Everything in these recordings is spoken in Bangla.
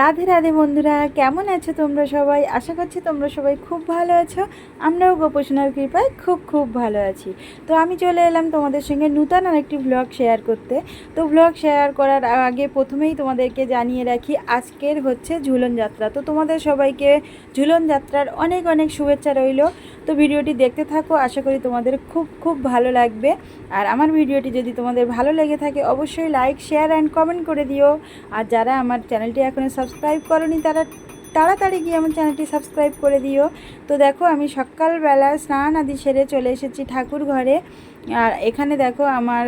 রাধে রাধে বন্ধুরা, কেমন আছো তোমরা সবাই? আশা করছি তোমরা সবাই খুব ভালো আছো। আমরাও গোপোষণার কৃপায় খুব খুব ভালো আছি। তো আমি চলে এলাম তোমাদের সঙ্গে নূতন আরেকটি ব্লগ শেয়ার করতে। তো ব্লগ শেয়ার করার আগে প্রথমেই তোমাদেরকে জানিয়ে রাখি, আজকের হচ্ছে ঝুলন যাত্রা। তো তোমাদের সবাইকে ঝুলন যাত্রার অনেক অনেক শুভেচ্ছা রইল। তো ভিডিওটি দেখতে থাকো, আশা করি তোমাদের খুব খুব ভালো লাগবে। আর আমার ভিডিওটি যদি তোমাদের ভালো লেগে থাকে, অবশ্যই লাইক শেয়ার অ্যান্ড কমেন্ট করে দিও। আর যারা আমার চ্যানেলটি এখনও সাবস্ক্রাইব করনি, তারা তাড়াতাড়ি গিয়ে আমার চ্যানেলটি সাবস্ক্রাইব করে দিও। তো দেখো, আমি সকালবেলা স্নান আদি সেরে চলে এসেছি ঠাকুর ঘরে। আর এখানে দেখো, আমার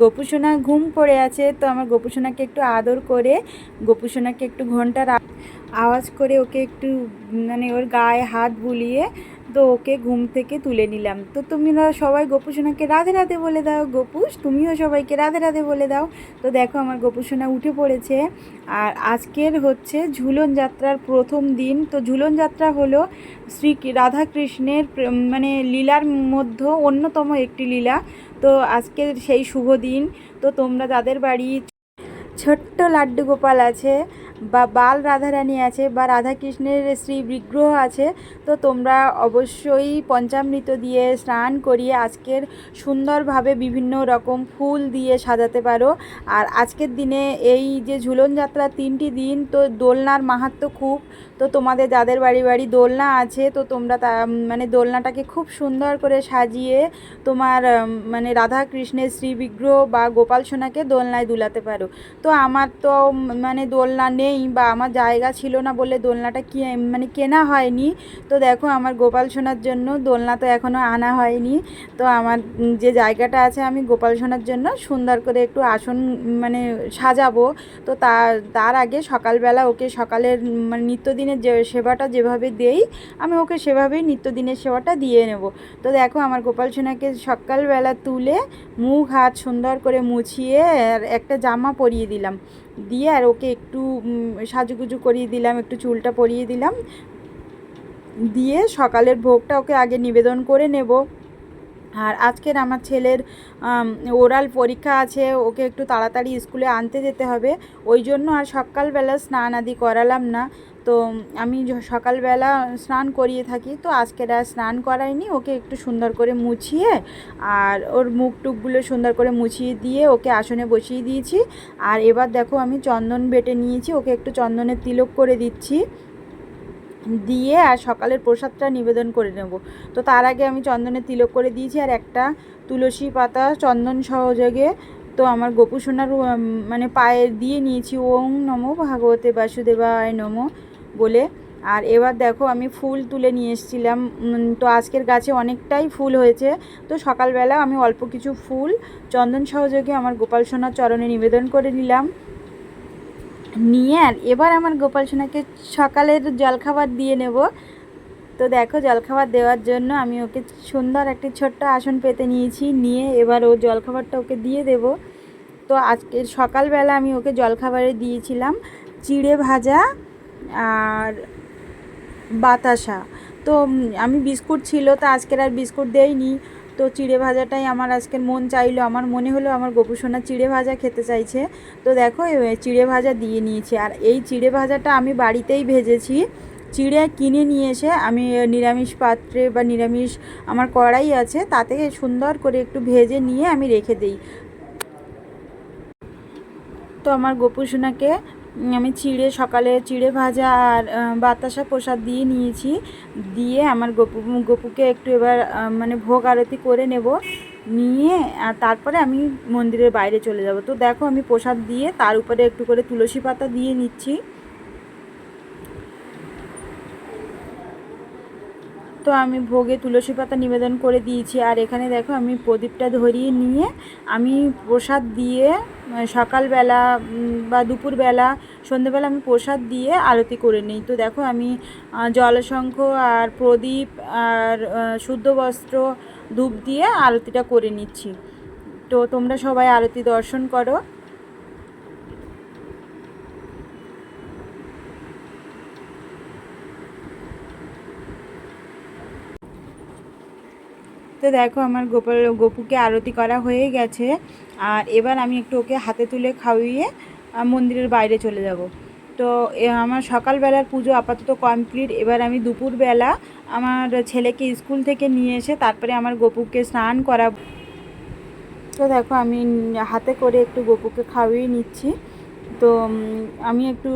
গোপুসোনা ঘুম পড়ে আছে। তো আমার গোপুসোনাকে একটু আদর করে, গোপুসোনাকে একটু ঘণ্টার আওয়াজ করে ওকে একটু মানে ওর গায়ে হাত বুলিয়ে তো ওকে ঘুম থেকে তুলে নিলাম। তো তোমরা সবাই গোপুসোনাকে রাধে রাধে বলে দাও, গোপুস। তুমিও সবাইকে রাধে রাধে বলে দাও। তো দেখো আমার গোপুসোনা উঠে পড়েছে। আর আজকের হচ্ছে ঝুলন যাত্রার প্রথম দিন। তো ঝুলন যাত্রা হলো শ্রী রাধাকৃষ্ণের মানে লীলার মধ্যে অন্যতম একটি লীলা। তো আজকের সেই শুভ দিন। তো তোমরা যাদের বাড়ি ছোট্ট লাড্ডু গোপাল আছে। বা বাল রাধারানী আছে বা রাধাকৃষ্ণের শ্রী বিগ্রহ আছে, তো তোমরা অবশ্যই পঞ্চামৃত দিয়ে স্নান করিয়ে আজকের সুন্দরভাবে বিভিন্ন রকম ফুল দিয়ে সাজাতে পারো। আর আজকের দিনে এই যে ঝুলন যাত্রা তিনটি দিন, তো দোলনার মাহাত্ম্য খুব। তো তোমাদের যাদের বাড়ি বাড়ি দোলনা আছে, তো তোমরা তা মানে দোলনাটাকে খুব সুন্দর করে সাজিয়ে তোমার মানে রাধা কৃষ্ণের শ্রী বিগ্রহ বা গোপাল সোনাকে দোলনায় দুলাতে পারো। তো আমার তো মানে দোলনা নেই বা আমার জায়গা ছিল না বলে দোলনাটা কি মানে কেনা হয়নি। তো দেখো আমার গোপাল সোনার জন্য দোলনা তো এখনও আনা হয়নি। তো আমার যে জায়গাটা আছে আমি গোপাল সোনার জন্য সুন্দর করে একটু আসন মানে সাজাবো। তো তার তার আগে সকালবেলা ওকে সকালের মানে নিত্যদিনের যে সেবাটা যেভাবে দেই, আমি ওকে সেভাবেই নিত্যদিনের সেবাটা দিয়ে নেব। তো দেখো আমার গোপাল সোনাকে সকালবেলা তুলে মুখ, হাত সুন্দর করে মুছিয়ে একটা জামা পরিয়ে দিলাম। দিয়ে আর ওকে একটু সাজুগুজু করিয়ে দিলাম, একটু চুলটা পরিয়ে দিলাম। দিয়ে সকালের ভোগটা ওকে আগে নিবেদন করে নেব। আর আজকের আমার ছেলের ওরাল পরীক্ষা আছে, ওকে একটু তাড়াতাড়ি স্কুলে আনতে যেতে হবে। ওই জন্য আর সকালবেলা স্নান আদি করালাম না। তো আমি সকালবেলা স্নান করিয়ে থাকি। তো আজকের আর স্নান করাইনি, ওকে একটু সুন্দর করে মুছিয়ে আর ওর মুখ টুকগুলো সুন্দর করে মুছিয়ে দিয়ে ওকে আসনে বসিয়ে দিয়েছি। আর এবার দেখো আমি চন্দন বেটে নিয়েছি, ওকে একটু চন্দনের তিলক করে দিচ্ছি। দিয়ে আর সকালের প্রসাদটা নিবেদন করে নেব। তো তার আগে আমি চন্দনের তিলক করে দিয়েছি আর একটা তুলসী পাতা চন্দন সহযোগে। তো আমার গোপু সোনার মানে পায়ে দিয়ে নিয়েছি, ওং নমো ভাগবতে বাসুদেবায় নমো বলে। আর এবার দেখো আমি ফুল তুলে নিয়ে এসেছিলাম। তো আজকের গাছে অনেকটাই ফুল হয়েছে। তো সকালবেলা আমি অল্প কিছু ফুল চন্দন সহযোগে আমার গোপাল সোনার চরণে নিবেদন করে নিলাম। নিয়ে আর এবার আমার গোপাল সোনাকে সকালের জলখাবার দিয়ে নেব। তো দেখো জলখাবার দেওয়ার জন্য আমি ওকে সুন্দর একটি ছোট্ট আসন পেতে নিয়েছি। নিয়ে এবার ও জলখাবারটা ওকে দিয়ে দেব। তো আজকে সকালবেলা আমি ওকে জলখাবারে দিয়েছিলাম চিড়ে ভাজা আর বাতাসা। তো আমি বিস্কুট ছিল, তো আজকের আর বিস্কুট দেইনি। তো চিড়ে ভাজাটাই আমার আজকের মন চাইলো। আমার মনে হলো আমার গোপুসোনা চিড়ে ভাজা খেতে চাইছে। তো দেখো চিড়ে ভাজা দিয়ে নিয়েছি। আর এই চিড়ে ভাজাটা আমি বাড়িতেই ভেজেছি। চিড়ে কিনে নিয়ে এসে আমি নিরামিষ পাত্রে বা নিরামিষ আমার কড়াই আছে, তাতে সুন্দর করে একটু ভেজে নিয়ে আমি রেখে দিই। তো আমার গোপুসোনাকে আমি চিড়ে সকালে চিড়ে ভাজা আর বাতাসা প্রসাদ দিয়ে নিয়েছি। দিয়ে আমার গপু, গপুকে একটু এবার মানে ভোগ আরতি করে নেব। নিয়ে, আর তারপরে আমি মন্দিরের বাইরে চলে যাব। তো দেখো আমি প্রসাদ দিয়ে তার উপরে একটু করে তুলসী পাতা দিয়ে নিচ্ছি। তো আমি ভোগে তুলসী পাতা নিবেদন করে দিয়েছি। আর এখানে দেখো আমি প্রদীপটা ধরিয়ে নিয়ে আমি প্রসাদ দিয়ে সকালবেলা বা দুপুরবেলা সন্ধেবেলা আমি প্রসাদ দিয়ে আরতি করে নিই। তো দেখো আমি জলশঙ্খ আর প্রদীপ আর শুদ্ধ বস্ত্র, ধূপ দিয়ে আরতিটা করে নিচ্ছি। তো তোমরা সবাই আরতি দর্শন করো। তো দেখো আমার গোপাল, গপুকে আরতি করা হয়ে গেছে। আর এবার আমি একটু ওকে হাতে তুলে খাওয়িয়ে মন্দিরের বাইরে চলে যাব। তো আমার সকালবেলার পুজো আপাতত কমপ্লিট। এবার আমি দুপুরবেলা আমার ছেলেকে স্কুল থেকে নিয়ে এসে, তারপরে আমার গপুকে স্নান করা তো দেখো আমি হাতে করে একটু গপুকে খাওয়িয়ে নিচ্ছি। তো আমি একটু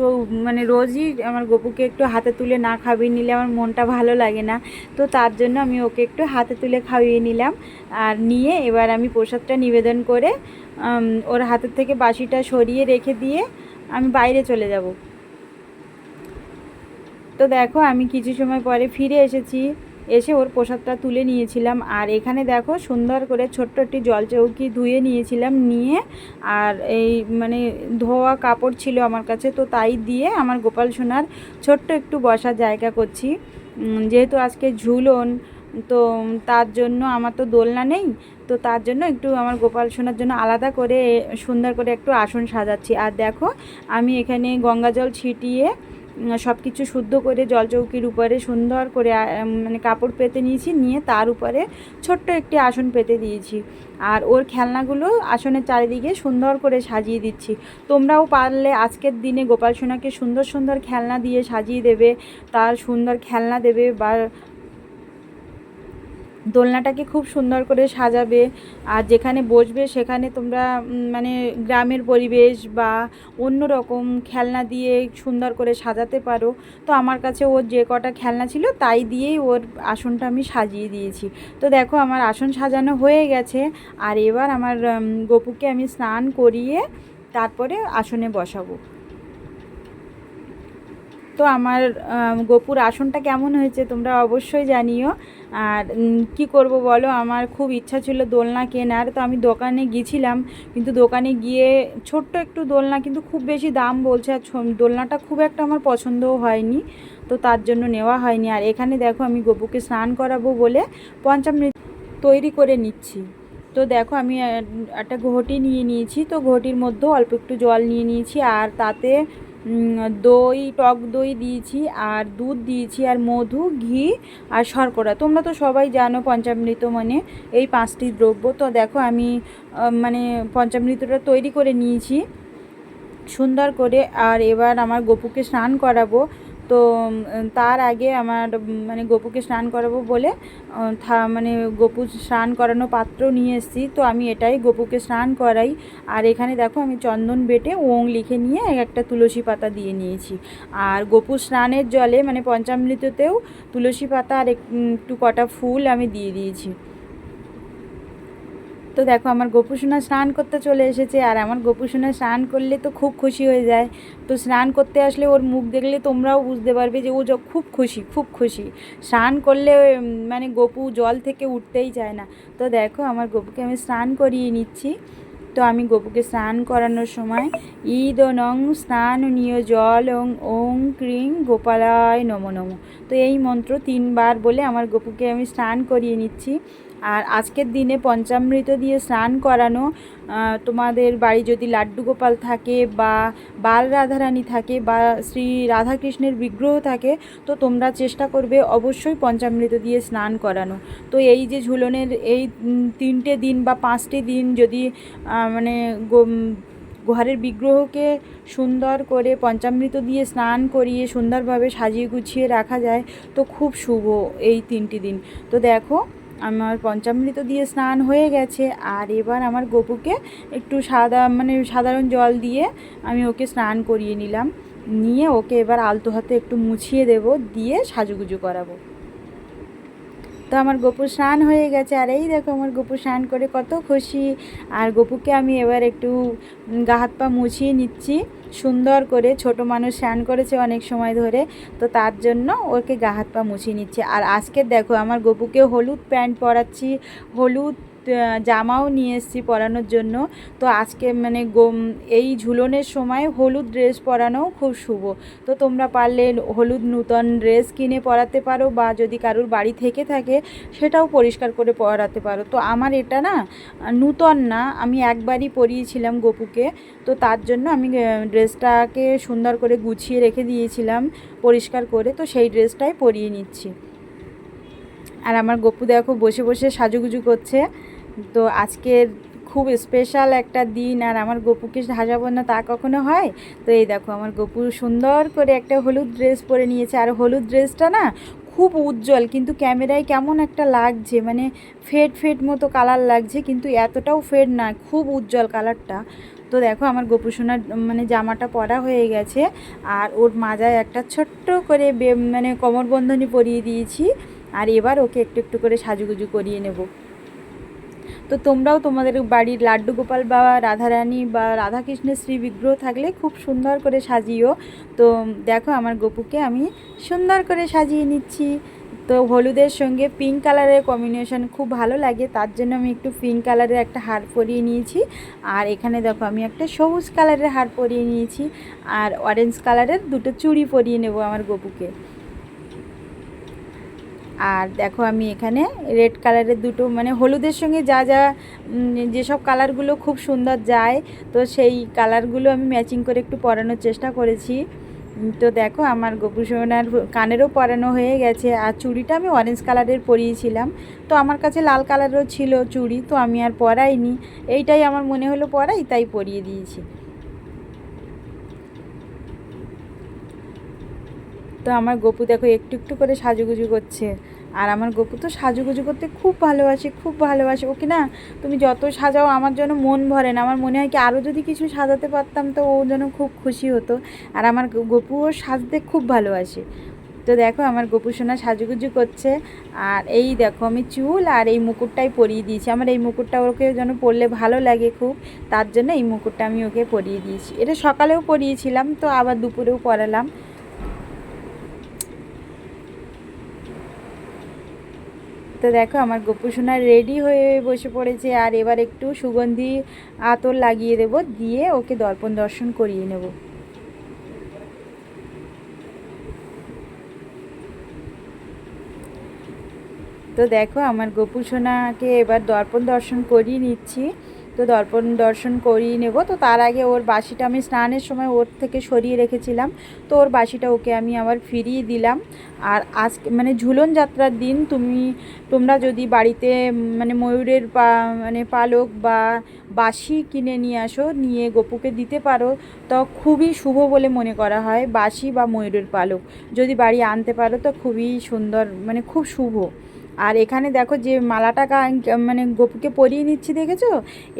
মানে রোজই আমার গপুকে একটু হাতে তুলে না খাইয়ে নিলে আমার মনটা ভালো লাগে না। তো তার জন্য আমি ওকে একটু হাতে তুলে খাইয়ে নিলাম। আর নিয়ে এবার আমি প্রসাদটা নিবেদন করে ওর হাতের থেকে বাসিটা সরিয়ে রেখে দিয়ে আমি বাইরে চলে যাব। তো দেখো আমি কিছু সময় পরে ফিরে এসেছি। এসে ওর প্রসাদটা তুলে নিয়েছিলাম। আর এখানে দেখো সুন্দর করে ছোট্ট একটি জল চৌকি ধুয়ে নিয়েছিলাম নিয়ে। আর এই মানে ধোয়া কাপড় ছিল আমার কাছে, তো তাই দিয়ে আমার গোপাল সোনার ছোট্ট একটু বসার জায়গা করছি। যেহেতু আজকে ঝুলন, তো তার জন্য আমার তো দোলনা নেই, তো তার জন্য একটু আমার গোপাল সোনার জন্য আলাদা করে সুন্দর করে একটু আসন সাজাচ্ছি। আর দেখো আমি এখানে গঙ্গা জল ছিটিয়ে সব কিছু শুদ্ধ করে জল চৌকির উপরে সুন্দর করে মানে কাপড় পেতে নিয়েছি, নিয়ে তার উপরে ছোট্ট একটি আসন পেতে দিয়েছি। আর ওর খেলনাগুলো আসনের চারিদিকে সুন্দর করে সাজিয়ে দিচ্ছি। তোমরাও পারলে আজকের দিনে গোপাল সোনাকে সুন্দর সুন্দর খেলনা দিয়ে সাজিয়ে দেবে, তার সুন্দর খেলনা দেবে বা দোলনাটাকে খুব সুন্দর করে সাজাবে আর যেখানে বসবে সেখানে তোমরা মানে গ্রামের পরিবেশ বা অন্য রকম খেলনা দিয়ে সুন্দর করে সাজাতে পারো। তো আমার কাছে ওর যে কটা খেলনা ছিল তাই দিয়েই ওর আসনটা আমি সাজিয়ে দিয়েছি। তো দেখো আমার আসন সাজানো হয়ে গেছে আর এবার আমার গপুকে আমি স্নান করিয়ে তারপরে আসনে বসাবো। তো আমার গোপুর আসনটা কেমন হয়েছে তোমরা অবশ্যই জানিও। আর কি করব বলো? আমার খুব ইচ্ছা ছিল দোলনা কেনার, তো আমি দোকানে গিয়েছিলাম। কিন্তু দোকানে গিয়ে ছোট্ট একটু দোলনা, কিন্তু খুব বেশি দাম বলছে। আর দোলনাটা খুব একটা আমার পছন্দও হয়নি, তো তার জন্য নেওয়া হয়নি। আর এখানে দেখো আমি গোপুকে স্নান করাবো বলে পঞ্চামৃত তৈরি করে নিচ্ছি। তো দেখো আমি একটা ঘটি নিয়ে নিয়েছি। তো ঘটির মধ্যেও অল্প একটু জল নিয়ে নিয়েছি। আর তাতে দই, টক দই দিয়েছি আর দুধ দিয়েছি আর মধু, ঘি আর শর্করা। তোমরা তো সবাই জানো পঞ্চামৃত মানে এই পাঁচটি দ্রব্য। তো দেখো আমি মানে পঞ্চামৃতটা তৈরি করে নিয়েছি সুন্দর করে। আর এবার আমার গপুকে স্নান করাবো। তো তার আগে আমার মানে গপুকে স্নান করাবো বলে মানে গপু স্নান করানো পাত্র নিয়ে এসেছি। তো আমি এটাই গপুকে স্নান করাই। আর এখানে দেখো আমি চন্দন বেটে ওং লিখে নিয়ে একটা তুলসী পাতা দিয়ে নিয়েছি। আর গপু স্নানের জলে মানে পঞ্চামৃততেও তুলসী পাতা আর একটু কটা ফুল আমি দিয়ে দিয়েছি। তো দেখো আমার গোপুসোনা স্নান করতে চলে এসেছে আর আমার গোপুসোনা স্নান করলে তো খুব খুশি হয়ে যায়। তো স্নান করতে আসলে ওর মুখ দেখলে তোমরাও বুঝতে পারবে যে ও খুব খুশি খুব খুশি। স্নান করলে মানে গপু জল থেকে উঠতেই চায় না। তো দেখো আমার গপুকে আমি স্নান করিয়ে নিচ্ছি। তো আমি গপুকে স্নান করানোর সময় ঈদ নং স্নান নিয় জল ওং ওং ক্রিং গোপালায় নমো নমো। তো এই মন্ত্র তিনবার বলে আমার গপুকে আমি স্নান করিয়ে নিচ্ছি। আর আজকের দিনে পঞ্চামৃত দিয়ে স্নান করানো তোমাদের বাড়ি যদি লাড্ডু গোপাল থাকে বা বাল রাধারানী থাকে বা শ্রী রাধাকৃষ্ণের বিগ্রহ থাকে, তো তোমরা চেষ্টা করবে অবশ্যই পঞ্চামৃত দিয়ে স্নান করানো। তো এই যে ঝুলনের এই তিনটে দিন বা পাঁচটি দিন যদি মানে ঘরের বিগ্রহকে সুন্দর করে পঞ্চামৃত দিয়ে স্নান করিয়ে সুন্দরভাবে সাজিয়ে গুছিয়ে রাখা যায়, তো খুব শুভ এই তিনটি দিন। তো দেখো আমার পঞ্চামৃত দিয়ে স্নান হয়ে গেছে আর এবার আমার গপুকে একটু সাদা মানে সাধারণ জল দিয়ে আমি ওকে স্নান করিয়ে নিলাম। নিয়ে ওকে এবার আলতো হাতে একটু মুছিয়ে দেব, দিয়ে সাজুগুজু করাবো। তো আমার গপু স্নান হয়ে গেছে আর এই দেখো আমার গপু স্নান করে কত খুশি। আর গপুকে আমি এবার একটু গা হাত পা মুছিয়ে নিচ্ছি। সুন্দর করে ছোট মানুষ স্নান করেছে অনেক সময় ধরে, তো তার জন্য ওকে গা হাত পা মুছিয়ে নিচ্ছে। আর আজকে দেখো, আমার গপুকে হলুদ প্যান্ট পরাচ্ছি, হলুদ জামাও নিয়ে এসেছি পরানোর জন্য। তো আজকে মানে এই ঝুলনের সময় হলুদ ড্রেস পরানো খুব শুভ। তো তোমরা পারলে হলুদ নূতন ড্রেস কিনে পরাতে পারো বা যদি কারোর বাড়ি থেকে থাকে, সেটাও পরিষ্কার করে পরাতে পারো। তো আমার এটা না, নূতন না, আমি একবারই পরিয়েছিলাম গপুকে। তো তার জন্য আমি ড্রেসটাকে সুন্দর করে গুছিয়ে রেখে দিয়েছিলাম, পরিষ্কার করে। তো সেই ড্রেসটাই পরিয়ে নিচ্ছি। আর আমার গপু দেখো বসে বসে সাজুগুজু করছে। তো আজকের খুব স্পেশাল একটা দিন, আর আমার গপুকে সাজাবো না তা কখনো হয়? তো এই দেখো, আমার গপু সুন্দর করে একটা হলুদ ড্রেস পরে নিয়েছে। আর হলুদ ড্রেসটা না খুব উজ্জ্বল, কিন্তু ক্যামেরায় কেমন একটা লাগছে মানে ফেড ফেড মতো কালার লাগছে, কিন্তু এতটাও ফেড না, খুব উজ্জ্বল কালারটা তো দেখো, আমার গোপুসোনার মানে জামাটা পরা হয়ে গেছে, আর ওর মাজায় একটা ছোট্ট করে মানে কোমরবন্ধনী পরিয়ে দিয়েছি, আর এবার ওকে একটু একটু করে সাজুগুজু করিয়ে নেব। তো তোমরাও তোমাদের বাড়ির লাড্ডু গোপাল বা রাধারানী বা রাধাকৃষ্ণের শ্রী বিগ্রহ থাকলে খুব সুন্দর করে সাজিও। তো দেখো আমার গপুকে আমি সুন্দর করে সাজিয়ে নিচ্ছি। তো হলুদের সঙ্গে পিঙ্ক কালারের কম্বিনেশন খুব ভালো লাগে, তার জন্য আমি একটু পিঙ্ক কালারের একটা হার পরিয়ে নিয়েছি। আর এখানে দেখো আমি একটা সবুজ কালারের হার পরিয়ে নিয়েছি। আর অরেঞ্জ কালারের দুটো চুড়ি পরিয়ে নেব আমার গপুকে। আর দেখো আমি এখানে রেড কালারের দুটো মানে হলুদের সঙ্গে যা যা যেসব কালারগুলো খুব সুন্দর যায়, তো সেই কালারগুলো আমি ম্যাচিং করে একটু পরানোর চেষ্টা করেছি। তো দেখো আমার গোপুসোনার কানেরও পরানো হয়ে গেছে আর চুড়িটা আমি অরেঞ্জ কালারের পরিয়েছিলাম। তো আমার কাছে লাল কালারও ছিল চুড়ি, তো আমি আর পরাইনি। এইটাই আমার মনে হলো পরাই, তাই পরিয়ে দিয়েছি। তো আমার গপু দেখো একটু একটু করে সাজুগুজু করছে। আর আমার গপু তো সাজুগুজু করতে খুব ভালোবাসে খুব ভালোবাসে। ওকে না, তুমি যত সাজাও আমার যেন মন ভরে না। আমার মনে হয় কি আরও যদি কিছু সাজাতে পারতাম তো ও যেন খুব খুশি হতো। আর আমার গপুও সাজতে খুব ভালোবাসে। তো দেখো আমার গপু সোনা সাজুগুজু করছে। আর এই দেখো আমি চুল আর এই মুকুটটাই পরিয়ে দিয়েছি। আমার এই মুকুটটা ওকে যেন পরলে ভালো লাগে খুব। তার জন্য এই মুকুটটা আমি ওকে পরিয়ে দিয়েছি। এটা সকালেও পরিয়েছিলাম, তো আবার দুপুরেও পরালাম। তো দেখো, আমার গোপু সোনা রেডি হয়ে বসে পড়েছে। আর এবার একটু সুগন্ধি আতর লাগিয়ে দেব, দিয়ে ওকে দর্পণ দর্শন করিয়ে নেব। তো দেখো, আমার গোপু সোনাকে এবার দর্পণ দর্শন করিয়ে নিচ্ছি। তো দর্পণ দর্শন করিয়ে নেব। তো তার আগে ওর বাসিটা আমি স্নানের সময় ওর থেকে সরিয়ে রেখেছিলাম। তো ওর বাসিটা ওকে আমি আবার ফিরিয়ে দিলাম। আর আজকে মানে ঝুলন যাত্রার দিন তুমি, তোমরা যদি বাড়িতে মানে ময়ূরের পা মানে পালক বা বাসি কিনে নিয়ে আসো, নিয়ে গপুকে দিতে পারো, তো খুবই শুভ বলে মনে করা হয় বাসি বা ময়ূরের পালক। যদি বাড়ি আনতে পারো তো খুবই সুন্দর মানে খুব শুভ। আর এখানে দেখো যে মালাটা মানে গপুকে পরিয়ে নিচ্ছি দেখেছ?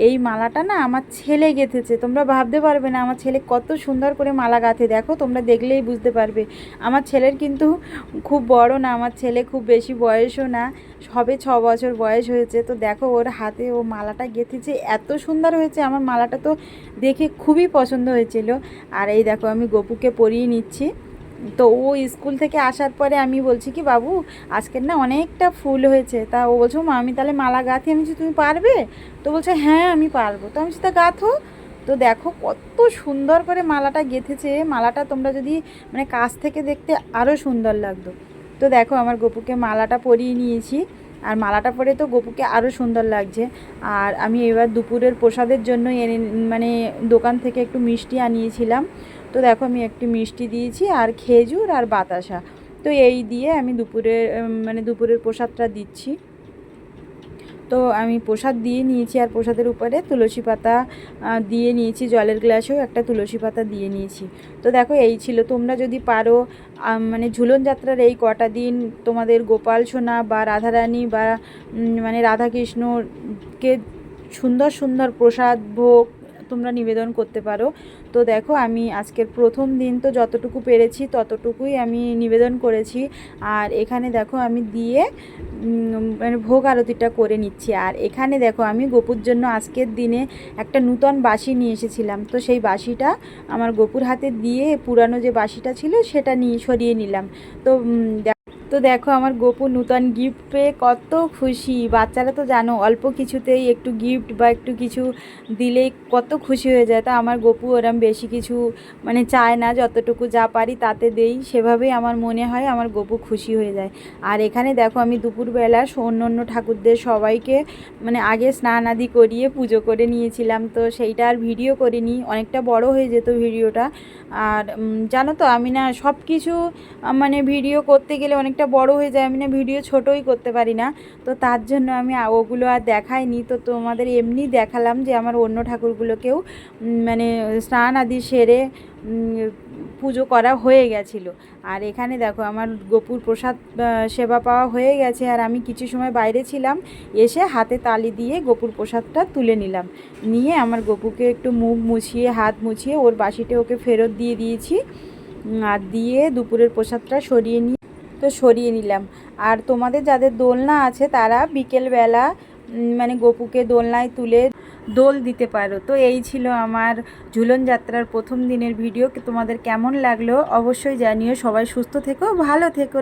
এই মালাটা না আমার ছেলে গেঁথেছে। তোমরা ভাবতে পারবে না আমার ছেলে কত সুন্দর করে মালা গাঁথে। দেখো, তোমরা দেখলেই বুঝতে পারবে। আমার ছেলের কিন্তু খুব বড় না, আমার ছেলে খুব বেশি বয়সও না, সবে ছ বছর বয়স হয়েছে। তো দেখো, ওর হাতে ও মালাটা গেঁথেছে, এত সুন্দর হয়েছে। আমার মালাটা তো দেখে খুবই পছন্দ হয়েছিল। আর এই দেখো, আমি গপুকে পরিয়ে নিচ্ছি। তো ও স্কুল থেকে আসার পরে আমি বলছি কি, বাবু, আজকের না অনেকটা ফুল হয়েছে। তা ও বলছো মা আমি তাহলে মালা গাঁথি? আমি তুমি পারবে? তো বলছে হ্যাঁ আমি পারব। তো আমি সেটা গাঁথো। তো দেখো কত সুন্দর করে মালাটা গেঁথেছে। মালাটা তোমরা যদি মানে কাছ থেকে দেখতে আরও সুন্দর লাগতো। তো দেখো আমার গপুকে মালাটা পরিয়ে নিয়েছি। আর মালাটা পরে তো গপুকে আরও সুন্দর লাগছে। আর আমি এবার দুপুরের প্রসাদের জন্য এনে মানে দোকান থেকে একটু মিষ্টি আনিয়েছিলাম। তো দেখো আমি একটি মিষ্টি দিয়েছি আর খেজুর আর বাতাসা। তো এই দিয়ে আমি দুপুরের মানে দুপুরের প্রসাদটা দিচ্ছি। তো আমি প্রসাদ দিয়ে নিয়েছি আর প্রসাদের উপরে তুলসী পাতা দিয়ে নিয়েছি, জলের গ্লাসেও একটা তুলসী পাতা দিয়ে নিয়েছি। তো দেখো এই ছিল। তোমরা যদি পারো মানে ঝুলন যাত্রার এই কটা দিন তোমাদের গোপাল সোনা বা রাধারানী বা মানে রাধাকৃষ্ণকে সুন্দর সুন্দর প্রসাদ ভোগ তোমরা নিবেদন করতে পারো। তো দেখো, আমি আজকের প্রথম দিন তো যতটুকু পেরেছি ততটুকুই আমি নিবেদন করেছি। আর এখানে দেখো, আমি দিয়ে মানে ভোগ আরতিটা করে নিচ্ছি। আর এখানে দেখো, আমি গোপুর জন্য আজকের দিনে একটা নূতন বাঁশি নিয়ে এসেছিলাম। তো সেই বাঁশিটা আমার গোপুর হাতে দিয়ে পুরানো যে বাঁশিটা ছিল, সেটা নিয়ে সরিয়ে নিলাম। তো তো দেখো আমার গোপু নূতন গিফট পেয়ে কত খুশি। বাচ্চারা তো জানো, অল্প কিছুতেই একটু গিফট বা একটু কিছু দিলেই কত খুশি হয়ে যায়। তা আমার গপু ওরম বেশি কিছু মানে চায় না, যতটুকু যা পারি তাতে দেই। সেভাবেই আমার মনে হয় আমার গপু খুশি হয়ে যায়। আর এখানে দেখো আমি দুপুরবেলা অন্য অন্য ঠাকুরদের সবাইকে মানে আগে স্নান আদি করিয়ে পুজো করে নিয়েছিলাম। তো সেইটা আর ভিডিও করিনি, অনেকটা বড় হয়ে যেত ভিডিওটা। আর জানো তো আমি না সব কিছু মানে ভিডিও করতে গেলে অনেকটা অনেকটা বড় হয়ে যায়, আমি না ভিডিও ছোটোই করতে পারি না। তো তার জন্য আমি ওগুলো আর দেখাইনি। তো তোমাদের এমনি দেখালাম যে আমার অন্য ঠাকুরগুলোকেও মানে স্নান আদি সেরে পুজো করা হয়ে গেছিল। আর এখানে দেখো আমার গোপুর প্রসাদ সেবা পাওয়া হয়ে গেছে। আর আমি কিছু সময় বাইরে ছিলাম, এসে হাতে তালি দিয়ে গোপুর প্রসাদটা তুলে নিলাম। নিয়ে আমার গপুকে একটু মুখ মুছিয়ে, হাত মুছিয়ে ওর বাসিটা ওকে ফেরত দিয়ে দিয়েছি। আর দিয়ে দুপুরের প্রসাদটা সরিয়ে নিয়ে তো সরিয়ে নিলাম। আর তোমাদের যাদের দোলনা আছে, তারা বিকেলবেলা মানে গপুকে দোলনায় তুলে দোল দিতে পারো। তো এই ছিল আমার ঝুলন যাত্রার প্রথম দিনের ভিডিও। তোমাদের কেমন লাগল অবশ্যই জানিও। সবাই সুস্থ থেকো, ভালো থেকো।